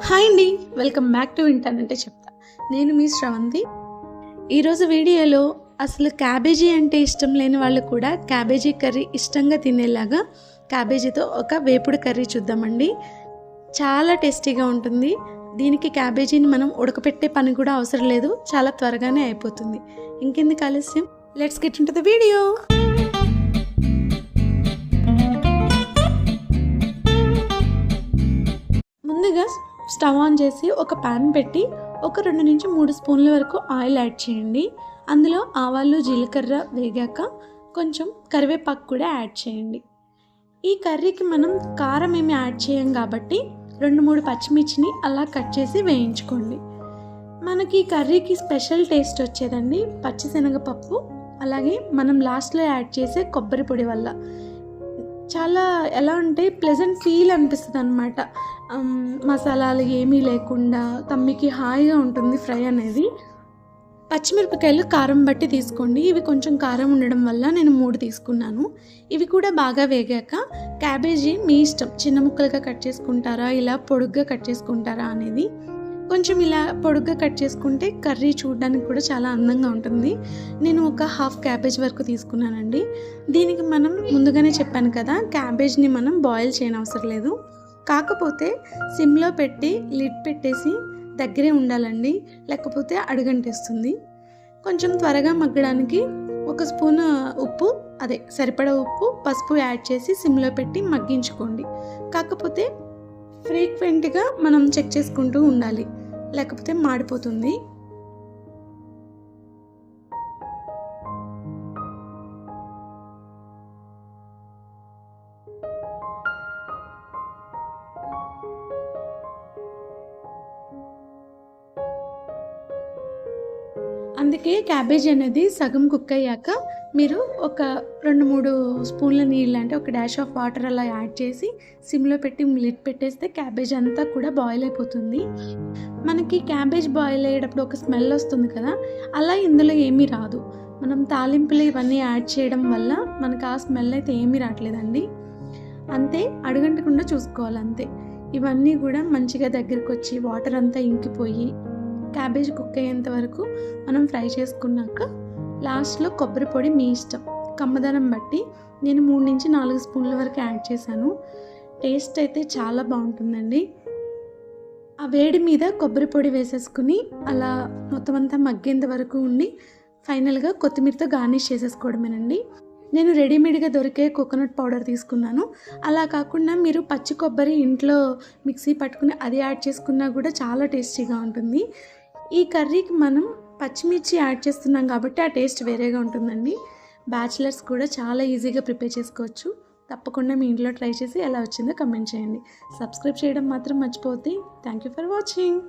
Hi అండి welcome back to వింటానంటే చెప్తా. నేను మీ శ్రవంతి. ఈరోజు వీడియోలో అసలు క్యాబేజీ అంటే ఇష్టం లేని వాళ్ళు కూడా క్యాబేజీ కర్రీ ఇష్టంగా తినేలాగా క్యాబేజీతో ఒక వేపుడు కర్రీ చూద్దామండి. చాలా టేస్టీగా ఉంటుంది. దీనికి క్యాబేజీని మనం ఉడకపెట్టే పని కూడా అవసరం లేదు. చాలా త్వరగానే అయిపోతుంది. ఇంకెందుకు ఆలస్యం? లెట్స్ గెట్ ఉంటుంది వీడియో స్టవ్ ఆన్ చేసి ఒక ప్యాన్ పెట్టి ఒక రెండు నుంచి మూడు స్పూన్ల వరకు ఆయిల్ యాడ్ చేయండి. అందులో ఆవాలు జీలకర్ర వేగాక కొంచెం కరివేపాకు కూడా యాడ్ చేయండి. ఈ కర్రీకి మనం కారం ఏమి యాడ్ చేయం కాబట్టి రెండు మూడు పచ్చిమిర్చిని అలా కట్ చేసి వేయించుకోండి. మనకి ఈ కర్రీకి స్పెషల్ టేస్ట్ వచ్చేదండి పచ్చిశనగపప్పు. అలాగే మనం లాస్ట్లో యాడ్ చేసే కొబ్బరి పొడి వల్ల. చాలా ఎలా అంటే ప్లెజెంట్ ఫీల్ అనిపిస్తుంది అనమాట మసాలాలు ఏమీ లేకుండా తమ్మికి హాయిగా ఉంటుంది ఫ్రై అనేది. పచ్చిమిరపకాయలు కారం బట్టి తీసుకోండి. ఇవి కొంచెం కారం ఉండడం వల్ల నేను మూడు తీసుకున్నాను. ఇవి కూడా బాగా వేగాక క్యాబేజీ మీ ఇష్టం. చిన్న ముక్కలుగా కట్ చేసుకుంటారా? ఇలా పొడుగ్గా కట్ చేసుకుంటారా? అనేది కొంచెం ఇలా పొడుగ్గా కట్ చేసుకుంటే కర్రీ చూడడానికి కూడా చాలా అందంగా ఉంటుంది. నేను ఒక హాఫ్ క్యాబేజ్ వరకు తీసుకున్నానండి. దీనికి మనం ముందుగానే చెప్పాను కదా క్యాబేజ్ని మనం బాయిల్ చేయనవసరం లేదు. కాకపోతే సిమ్లో పెట్టి లిడ్ పెట్టేసి దగ్గరే ఉండాలండి. లేకపోతే అడుగంటేస్తుంది. కొంచెం త్వరగా మగ్గడానికి ఒక స్పూన్ ఉప్పు అదే సరిపడా ఉప్పు పసుపు యాడ్ చేసి సిమ్లో పెట్టి మగ్గించుకోండి. కాకపోతే ఫ్రీక్వెంట్గా మనం చెక్ చేసుకుంటూ ఉండాలి. లేకపోతే మాడిపోతుంది. అందుకే క్యాబేజ్ అనేది సగం కుక్ అయ్యాక మీరు ఒక రెండు మూడు స్పూన్ల నీళ్ళు అంటే ఒక డాష్ ఆఫ్ వాటర్ అలా యాడ్ చేసి సిమ్లో పెట్టి లిడ్ పెట్టేస్తే క్యాబేజ్ అంతా కూడా బాయిల్ అయిపోతుంది. మనకి క్యాబేజ్ బాయిల్ అయ్యేటప్పుడు ఒక స్మెల్ వస్తుంది కదా అలా ఇందులో ఏమీ రాదు. మనం తాలింపులు ఇవన్నీ యాడ్ చేయడం వల్ల మనకు ఆ స్మెల్ అయితే ఏమీ రావట్లేదండి అంతే అడుగంటకుండా చూసుకోవాలి అంతే ఇవన్నీ కూడా మంచిగా దగ్గరికి వచ్చి వాటర్ అంతా ఇంకిపోయి క్యాబేజ్ కుక్ అయ్యేంత వరకు మనం ఫ్రై చేసుకున్నాక లాస్ట్లో కొబ్బరి పొడి మీ ఇష్టం. కమ్మదనం బట్టి నేను మూడు నుంచి నాలుగు స్పూన్ల వరకు యాడ్ చేశాను. టేస్ట్ అయితే చాలా బాగుంటుందండి. ఆ వేడి మీద కొబ్బరి పొడి వేసేసుకుని అలా మొత్తం అంతా మగ్గేంత వరకు ఉండి ఫైనల్గా కొత్తిమీరతో గార్నిష్ చేసేసుకోవడమేనండి. నేను రెడీమేడ్గా దొరికే కోకోనట్ పౌడర్ తీసుకున్నాను. అలా కాకుండా మీరు పచ్చి కొబ్బరి ఇంట్లో మిక్సీ పట్టుకుని అది యాడ్ చేసుకున్నా కూడా చాలా టేస్టీగా ఉంటుంది. ఈ కర్రీకి మనం పచ్చిమిర్చి యాడ్ చేస్తున్నాం కాబట్టి ఆ టేస్ట్ వేరేగా ఉంటుందండి. బ్యాచిలర్స్ కూడా చాలా ఈజీగా ప్రిపేర్ చేసుకోవచ్చు. తప్పకుండా మీ ఇంట్లో ట్రై చేసి ఎలా వచ్చిందో కమెంట్ చేయండి. సబ్స్క్రైబ్ చేయడం మాత్రం మర్చిపోతే థ్యాంక్ యూ ఫర్ వాచింగ్.